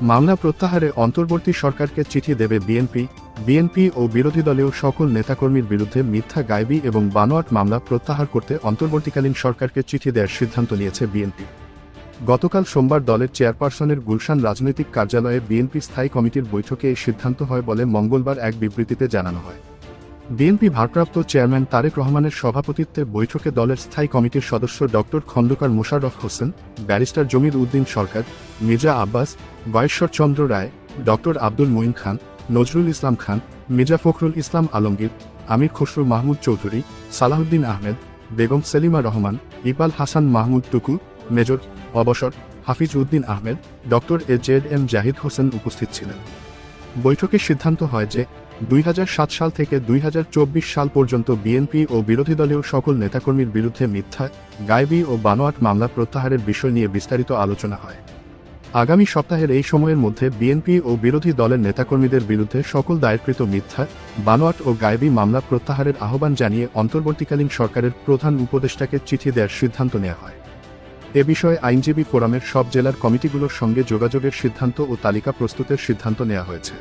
মামলা প্রত্যাহারে অন্তর্বর্তী সরকারকে চিঠি দেবে বিএনপি বিএনপি ও বিরোধী দলীয় সকল নেতাকর্মীর বিরুদ্ধে মিথ্যা গায়বী এবং বানোয়াট মামলা প্রত্যাহার করতে অন্তর্বর্তীকালীন সরকারকে চিঠি দেওয়ার সিদ্ধান্ত নিয়েছে বিএনপি। গতকাল সোমবার দলের চেয়ারপারসনের গুলশান রাজনৈতিক কার্যালয়ে বিএনপি স্থায়ী কমিটির বৈঠকে এই সিদ্ধান্ত হয় বলে মঙ্গলবার এক বিবৃতিতে জানানো হয়। বিএনপি ভারপ্রাপ্ত চেয়ারম্যান তারেক রহমানের সভাপতিত্বে বৈঠকে দলের স্থায়ী কমিটির সদস্য doctor Khandakar Mosharraf Hossain, barrister Jamir Uddin Sarkar, Mirza Abbas Chandra Roy doctor Abdul Moyeen Khan, Nazrul Islam Khan, Mirza Fakhrul Islam Alamgir, Amir Khasru Mahmud Chowdhury Salahuddin Ahmed, Begum Selima Rahman, Iqbal Hasan Mahmud Tuku, major অবসর Hafiz Uddin Ahmed doctor A Z M Zahid Hossain উপস্থিত ছিলেন। বৈঠকে সিদ্ধান্ত হয় যে দুই হাজার সাত সাল থেকে দুই হাজার চব্বিশ সাল পর্যন্ত বিএনপি ও বিরোধী দলীয় সকল নেতাকর্মীর বিরুদ্ধে মিথ্যা, গায়েবী ও বানোয়াট মামলা প্রত্যাহারের বিষয় নিয়ে বিস্তারিত আলোচনা হয়। আগামী সপ্তাহের এই সময়ের মধ্যে বিএনপি ও বিরোধী দলের নেতাকর্মীদের বিরুদ্ধে সকল দায়েরকৃত মিথ্যা, বানোয়াট ও গায়েবী মামলা প্রত্যাহারের আহ্বান জানিয়ে অন্তর্বর্তীকালীন সরকারের প্রধান উপদেষ্টাকে চিঠি দেওয়ার সিদ্ধান্ত নেওয়া হয়। এ বিষয়ে আইনজীবী ফোরামের সব জেলার কমিটিগুলোর সঙ্গে যোগাযোগের সিদ্ধান্ত ও তালিকা প্রস্তুতের সিদ্ধান্ত নেওয়া হয়েছে।